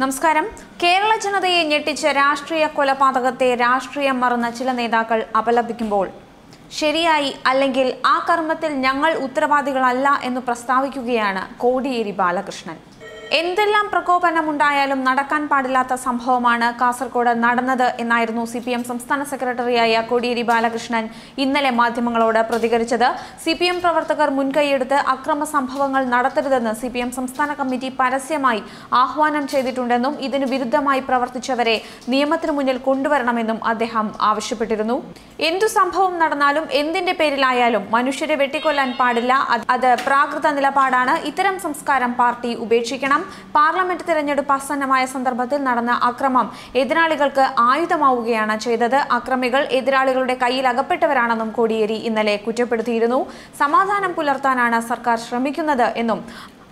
നമസ്കാരം. കേരള ജനതയെ ഞെട്ടിച്ച രാഷ്ട്രീയ കൊലപാതകത്തെ രാഷ്ട്രീയം മറന്ന ചില നേതാക്കൾ അപലപിക്കുമ്പോൾ ശരിയായി അല്ലെങ്കിൽ ആ കർമ്മത്തിൽ ഞങ്ങൾ ഉത്തരവാദികളല്ല എന്ന് പ്രസ്താവിക്കുകയാണ് കോടിയേരി ബാലകൃഷ്ണൻ. എന്തെല്ലാം പ്രകോപനം ഉണ്ടായാലും നടക്കാൻ പാടില്ലാത്ത സംഭവമാണ് കാസർഗോഡ് നടന്നത് എന്നായിരുന്നു സി പി എം സംസ്ഥാന സെക്രട്ടറിയായ കോടിയേരി ബാലകൃഷ്ണൻ ഇന്നലെ മാധ്യമങ്ങളോട് പ്രതികരിച്ചത്. സി പി എം പ്രവർത്തകർ മുൻകൈയെടുത്ത് അക്രമ സംഭവങ്ങൾ നടത്തരുതെന്ന് സി പി എം സംസ്ഥാന കമ്മിറ്റി പരസ്യമായി ആഹ്വാനം ചെയ്തിട്ടുണ്ടെന്നും ഇതിന് വിരുദ്ധമായി പ്രവർത്തിച്ചവരെ നിയമത്തിനു മുന്നിൽ കൊണ്ടുവരണമെന്നും അദ്ദേഹം ആവശ്യപ്പെട്ടിരുന്നു. എന്തു സംഭവം നടന്നാലും എന്തിന്റെ പേരിലായാലും മനുഷ്യരെ വെട്ടിക്കൊല്ലാൻ പാടില്ല. അത് അത് പ്രാകൃത നിലപാടാണ്. ഇത്തരം സംസ്കാരം പാർട്ടി ഉപേക്ഷിക്കണം. പാർലമെന്റ് തിരഞ്ഞെടുപ്പ് ആസന്നമായ സന്ദർഭത്തിൽ നടന്ന അക്രമം എതിരാളികൾക്ക് ആയുധമാവുകയാണ് ചെയ്തത്. അക്രമികൾ എതിരാളികളുടെ കയ്യിൽ അകപ്പെട്ടവരാണെന്നും കോടിയേരി ഇന്നലെ കുറ്റപ്പെടുത്തിയിരുന്നു. സമാധാനം പുലർത്താനാണ് സർക്കാർ ശ്രമിക്കുന്നത് എന്നും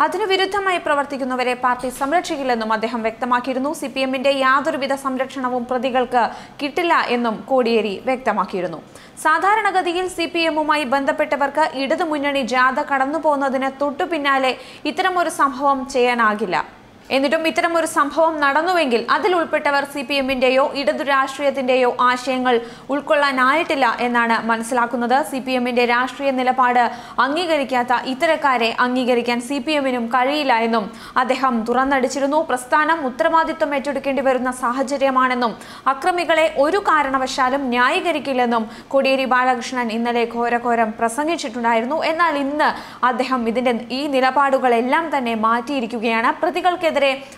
അതിനു വിരുദ്ധമായി പ്രവർത്തിക്കുന്നവരെ പാർട്ടി സംരക്ഷിക്കില്ലെന്നും അദ്ദേഹം വ്യക്തമാക്കിയിരുന്നു. സി പി എമ്മിന്റെ യാതൊരുവിധ സംരക്ഷണവും പ്രതികൾക്ക് കിട്ടില്ല എന്നും കോടിയേരി വ്യക്തമാക്കിയിരുന്നു. സാധാരണഗതിയിൽ സി പി എമ്മുമായി ബന്ധപ്പെട്ടവർക്ക് ഇടതുമുന്നണി ജാഥ കടന്നു പോകുന്നതിന് തൊട്ടു പിന്നാലെ ഇത്തരമൊരു സംഭവം ചെയ്യാനാകില്ല. എന്നിട്ടും ഇത്തരം ഒരു സംഭവം നടന്നുവെങ്കിൽ അതിൽ ഉൾപ്പെട്ടവർ സി പി എമ്മിന്റെയോ ഇടതു രാഷ്ട്രീയത്തിന്റെയോ ആശയങ്ങൾ ഉൾക്കൊള്ളാനായിട്ടില്ല എന്നാണ് മനസ്സിലാക്കുന്നത്. സി പി എമ്മിന്റെ രാഷ്ട്രീയ നിലപാട് അംഗീകരിക്കാത്ത ഇത്തരക്കാരെ അംഗീകരിക്കാൻ സി പി എമ്മിനും കഴിയില്ല എന്നും അദ്ദേഹം തുറന്നടിച്ചിരുന്നു. പ്രസ്ഥാനം ഉത്തരവാദിത്വം ഏറ്റെടുക്കേണ്ടി വരുന്ന സാഹചര്യമാണെന്നും അക്രമികളെ ഒരു കാരണവശാലും ന്യായീകരിക്കില്ലെന്നും കോടിയേരി ബാലകൃഷ്ണൻ ഇന്നലെ ഘോരഘോരം പ്രസംഗിച്ചിട്ടുണ്ടായിരുന്നു. എന്നാൽ ഇന്ന് അദ്ദേഹം ഇതിന്റെ ഈ നിലപാടുകളെല്ലാം തന്നെ മാറ്റിയിരിക്കുകയാണ്. പ്രതികൾക്കെതിരെ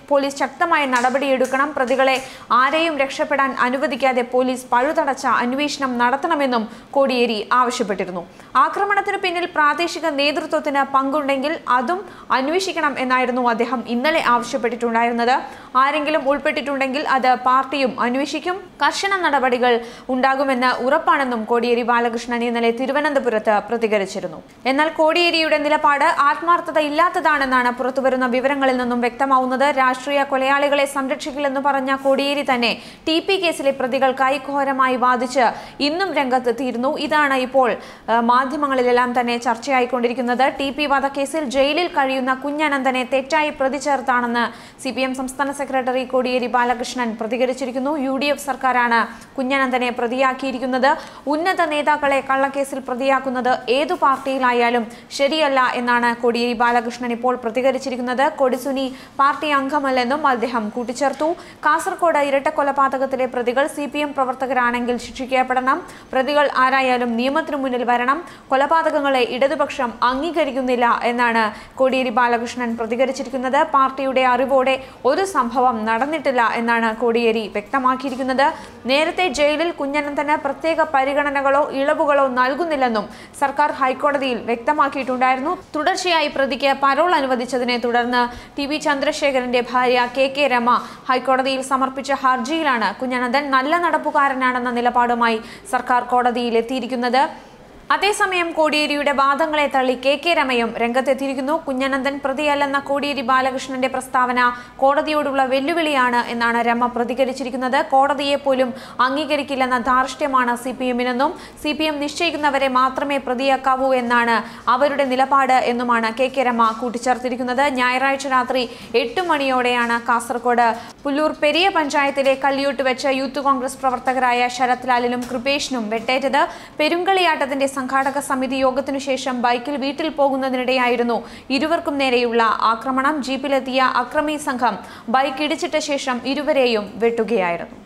പോലീസ് ശക്തമായ നടപടിയെടുക്കണം. പ്രതികളെ ആരെയും രക്ഷപ്പെടാൻ അനുവദിക്കാതെ പോലീസ് പഴുതടച്ച അന്വേഷണം നടത്തണമെന്നും കോടിയേരി ആവശ്യപ്പെട്ടിരുന്നു. ആക്രമണത്തിന് പിന്നിൽ പ്രാദേശിക നേതൃത്വത്തിന് പങ്കുണ്ടെങ്കിൽ അതും അന്വേഷിക്കണം എന്നായിരുന്നു അദ്ദേഹം ഇന്നലെ ആവശ്യപ്പെട്ടിട്ടുണ്ടായിരുന്നത്. ആരെങ്കിലും ഉൾപ്പെട്ടിട്ടുണ്ടെങ്കിൽ അത് പാർട്ടിയും അന്വേഷിക്കും. കർശന നടപടികൾ ഉണ്ടാകുമെന്ന് ഉറപ്പാണെന്നും കോടിയേരി ബാലകൃഷ്ണൻ ഇന്നലെ തിരുവനന്തപുരത്ത് പ്രതികരിച്ചിരുന്നു. എന്നാൽ കോടിയേരിയുടെ നിലപാട് ആത്മാർത്ഥത ഇല്ലാത്തതാണെന്നാണ് പുറത്തുവരുന്ന വിവരങ്ങളിൽ നിന്നും വ്യക്തമാവുന്നത്. രാഷ്ട്രീയ കൊലയാളികളെ സംരക്ഷിക്കില്ലെന്ന് പറഞ്ഞ കോടിയേരി തന്നെ ടി പി കേസിലെ പ്രതികൾക്കായി ഘോരമായി വാദിച്ച് ഇന്നും രംഗത്തെത്തിയിരുന്നു. ഇതാണ് ഇപ്പോൾ മാധ്യമങ്ങളിലെല്ലാം തന്നെ ചർച്ചയായിക്കൊണ്ടിരിക്കുന്നത്. ടി പി വധക്കേസിൽ ജയിലിൽ കഴിയുന്ന കുഞ്ഞനന്ദനെ തെറ്റായി പ്രതി ചേർത്താണെന്ന് സി പി എം സംസ്ഥാന സെക്രട്ടറി കോടിയേരി ബാലകൃഷ്ണൻ പ്രതികരിച്ചിരിക്കുന്നു. യു ഡി എഫ് സർക്കാരാണ് കുഞ്ഞനന്ദനെ പ്രതിയാക്കിയിരിക്കുന്നത്. ഉന്നത നേതാക്കളെ കള്ളക്കേസിൽ പ്രതിയാക്കുന്നത് ഏതു പാർട്ടിയിലായാലും ശരിയല്ല എന്നാണ് കോടിയേരി ബാലകൃഷ്ണൻ ഇപ്പോൾ പ്രതികരിച്ചിരിക്കുന്നത്. കൊടിസുനി പാർട്ടി അംഗമല്ലെന്നും അദ്ദേഹം കൂട്ടിച്ചേർത്തു. കാസർകോട് ഇരട്ടക്കൊലപാതകത്തിലെ പ്രതികൾ സി പി എം പ്രവർത്തകരാണെങ്കിൽ ശിക്ഷിക്കപ്പെടണം. പ്രതികൾ ആരായാലും നിയമത്തിനു മുന്നിൽ വരണം. കൊലപാതകങ്ങളെ ഇടതുപക്ഷം അംഗീകരിക്കുന്നില്ല എന്നാണ് കോടിയേരി ബാലകൃഷ്ണൻ പ്രതികരിച്ചിരിക്കുന്നത്. പാർട്ടിയുടെ അറിവോടെ ഒരു സംഭവം നടന്നിട്ടില്ല എന്നാണ് കോടിയേരി വ്യക്തമാക്കിയിരിക്കുന്നത്. നേരത്തെ ജയിലിൽ കുഞ്ഞനന്തന് പ്രത്യേക പരിഗണനകളോ ഇളവുകളോ നൽകുന്നില്ലെന്നും സർക്കാർ ഹൈക്കോടതിയിൽ വ്യക്തമാക്കിയിട്ടുണ്ടായിരുന്നു. തുടർച്ചയായി പ്രതിക്ക് പരോൾ അനുവദിച്ചതിനെ തുടർന്ന് ടി വി ചന്ദ്രശേഖരന്റെ ഭാര്യ കെ കെ രമ ഹൈക്കോടതിയിൽ സമർപ്പിച്ച ഹർജിയിലാണ് കുഞ്ഞനന്തൻ നല്ല നടപ്പുകാരനാണെന്ന നിലപാടുമായി സർക്കാർ കോടതിയിൽ എത്തിയിരിക്കുന്നത്. അതേസമയം കോടിയേരിയുടെ വാദങ്ങളെ തള്ളി കെ കെ രമയും രംഗത്തെത്തിയിരിക്കുന്നു. കുഞ്ഞനന്ദൻ പ്രതിയല്ലെന്ന കോടിയേരി ബാലകൃഷ്ണന്റെ പ്രസ്താവന കോടതിയോടുള്ള വെല്ലുവിളിയാണ് എന്നാണ് രമ പ്രതികരിച്ചിരിക്കുന്നത്. കോടതിയെ പോലും അംഗീകരിക്കില്ലെന്ന ധാർഷ്ട്യമാണ് സി പി എമ്മിനെന്നും സി പി എം നിശ്ചയിക്കുന്നവരെ മാത്രമേ പ്രതിയാക്കാവൂ എന്നാണ് അവരുടെ നിലപാട് എന്നുമാണ് കെ കെ രമ കൂട്ടിച്ചേർത്തിരിക്കുന്നത്. ഞായറാഴ്ച രാത്രി എട്ട് മണിയോടെയാണ് കാസർകോട് പുല്ലൂർ പെരിയ പഞ്ചായത്തിലെ കല്ലിയൂട്ട് വെച്ച് യൂത്ത് കോൺഗ്രസ് പ്രവർത്തകരായ ശരത് ലാലിനും കൃപേഷിനും വെട്ടേറ്റത്. പെരുങ്കളിയാട്ടത്തിന്റെ സംഘാടക സമിതി യോഗത്തിനു ശേഷം ബൈക്കിൽ വീട്ടിൽ പോകുന്നതിനിടെയായിരുന്നു ഇരുവർക്കും നേരെയുള്ള ആക്രമണം. ജീപ്പിലെത്തിയ അക്രമി സംഘം ബൈക്ക് ഇടിച്ചിട്ട ശേഷം ഇരുവരെയും വെട്ടുകയായിരുന്നു.